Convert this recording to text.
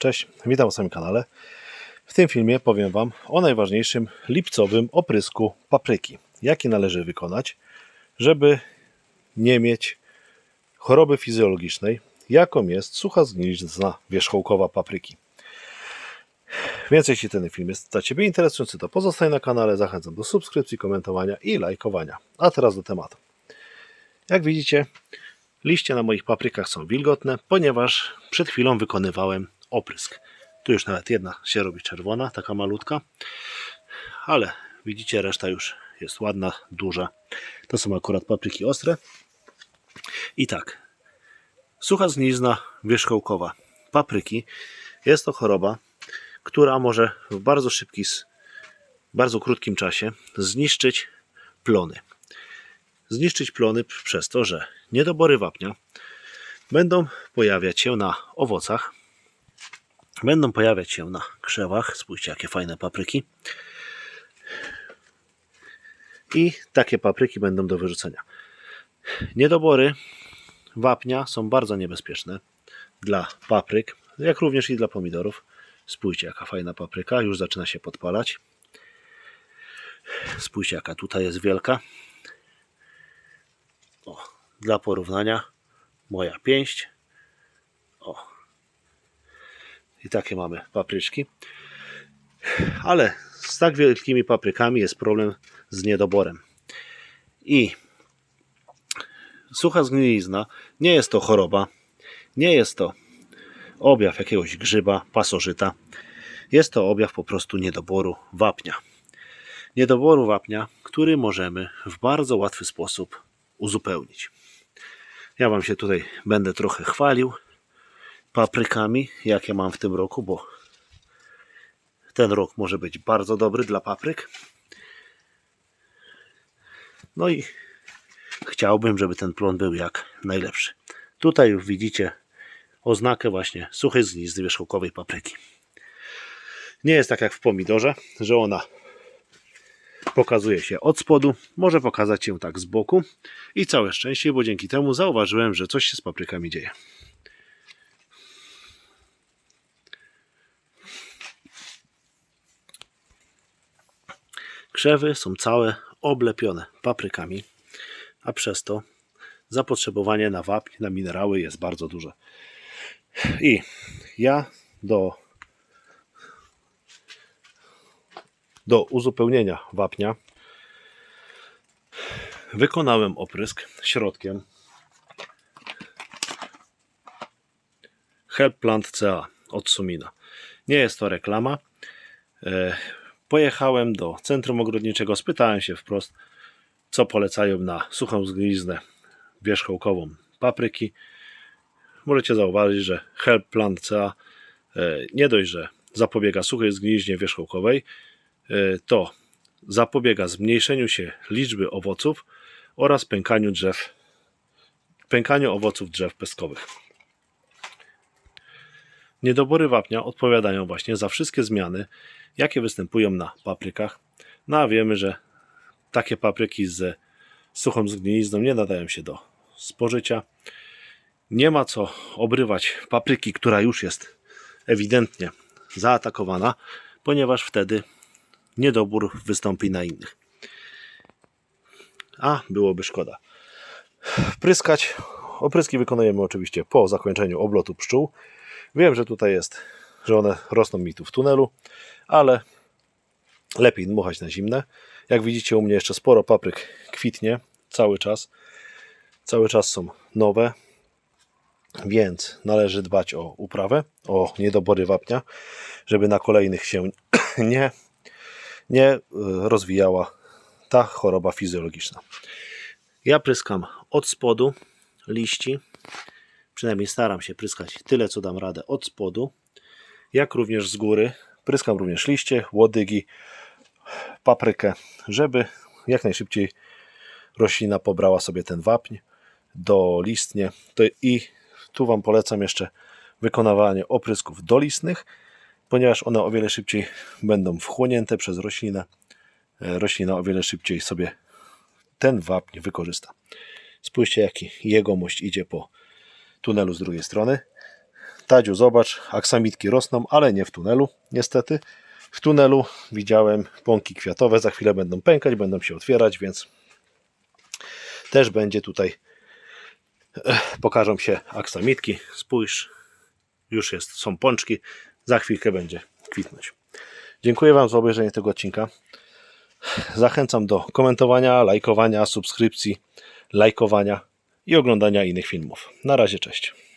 Cześć, witam na swoim kanale. W tym filmie powiem Wam o najważniejszym lipcowym oprysku papryki. Jaki należy wykonać, żeby nie mieć choroby fizjologicznej, jaką jest sucha zgnilizna wierzchołkowa papryki. Więc jeśli ten film jest dla Ciebie interesujący, to pozostań na kanale. Zachęcam do subskrypcji, komentowania i lajkowania. A teraz do tematu. Jak widzicie, liście na moich paprykach są wilgotne, ponieważ przed chwilą wykonywałem oprysk. Tu już nawet jedna się robi czerwona, taka malutka, ale widzicie, reszta już jest ładna, duża. To są akurat papryki ostre. I tak, sucha zgnilizna wierzchołkowa papryki jest to choroba, która może w bardzo szybkim, bardzo krótkim czasie zniszczyć plony. Zniszczyć plony przez to, że niedobory wapnia będą pojawiać się na owocach, będą pojawiać się na krzewach. Spójrzcie, jakie fajne papryki. I takie papryki będą do wyrzucenia. Niedobory wapnia są bardzo niebezpieczne dla papryk, jak również i dla pomidorów. Spójrzcie, jaka fajna papryka, już zaczyna się podpalać. Spójrzcie, jaka tutaj jest wielka. O, dla porównania, moja pięść. O. I takie mamy papryczki. Ale z tak wielkimi paprykami jest problem z niedoborem. I sucha zgnilizna nie jest to choroba, nie jest to objaw jakiegoś grzyba, pasożyta. Jest to objaw po prostu niedoboru wapnia. Niedoboru wapnia, który możemy w bardzo łatwy sposób uzupełnić. Ja Wam się tutaj będę trochę chwalił paprykami, jakie mam w tym roku, bo ten rok może być bardzo dobry dla papryk. No i chciałbym, żeby ten plon był jak najlepszy. Tutaj już widzicie oznakę właśnie suchej zgnizdy wierzchołkowej papryki. Nie jest tak jak w pomidorze, że ona pokazuje się od spodu, może pokazać się tak z boku i całe szczęście, bo dzięki temu zauważyłem, że coś się z paprykami dzieje. Krzewy są całe oblepione paprykami, a przez to zapotrzebowanie na wapń, na minerały jest bardzo duże. I ja do, do uzupełnienia wapnia wykonałem oprysk środkiem Help Plant CA od Sumina. Nie jest to reklama. Pojechałem do centrum ogrodniczego, spytałem się wprost, co polecają na suchą zgliznę wierzchołkową papryki. Możecie zauważyć, że Help Plant CA e, nie dość, że zapobiega suchej zgliźnie wierzchołkowej, e, to zapobiega zmniejszeniu się liczby owoców oraz pękaniu drzew, pękaniu owoców drzew pestkowych. Niedobory wapnia odpowiadają właśnie za wszystkie zmiany, jakie występują na paprykach. No a wiemy, że takie papryki z suchą zgnilizną nie nadają się do spożycia. Nie ma co obrywać papryki, która już jest ewidentnie zaatakowana, ponieważ wtedy niedobór wystąpi na innych. A byłoby szkoda. Wpryskać. Opryski wykonujemy oczywiście po zakończeniu oblotu pszczół. Wiem, że tutaj jest, że one rosną mi tu w tunelu, ale lepiej dmuchać na zimne. Jak widzicie u mnie jeszcze sporo papryk kwitnie cały czas. Cały czas są nowe, więc należy dbać o uprawę, o niedobory wapnia, żeby na kolejnych się nie, nie y, rozwijała ta choroba fizjologiczna. Ja pryskam od spodu liści, przynajmniej staram się pryskać tyle, co dam radę od spodu, jak również z góry. Pryskam również liście, łodygi, paprykę, żeby jak najszybciej roślina pobrała sobie ten wapń do listnie. To I tu Wam polecam jeszcze wykonywanie oprysków dolistnych, ponieważ one o wiele szybciej będą wchłonięte przez roślinę. E, Roślina o wiele szybciej sobie ten wapń wykorzysta. Spójrzcie, jaki jegomość idzie po tunelu z drugiej strony. Tadziu, zobacz, aksamitki rosną, ale nie w tunelu, niestety. W tunelu widziałem pąki kwiatowe, za chwilę będą pękać, będą się otwierać, więc też będzie tutaj, eh, pokażą się aksamitki. Spójrz, już jest, są pączki, za chwilkę będzie kwitnąć. Dziękuję Wam za obejrzenie tego odcinka. Zachęcam do komentowania, lajkowania, subskrypcji, lajkowania i oglądania innych filmów. Na razie, cześć.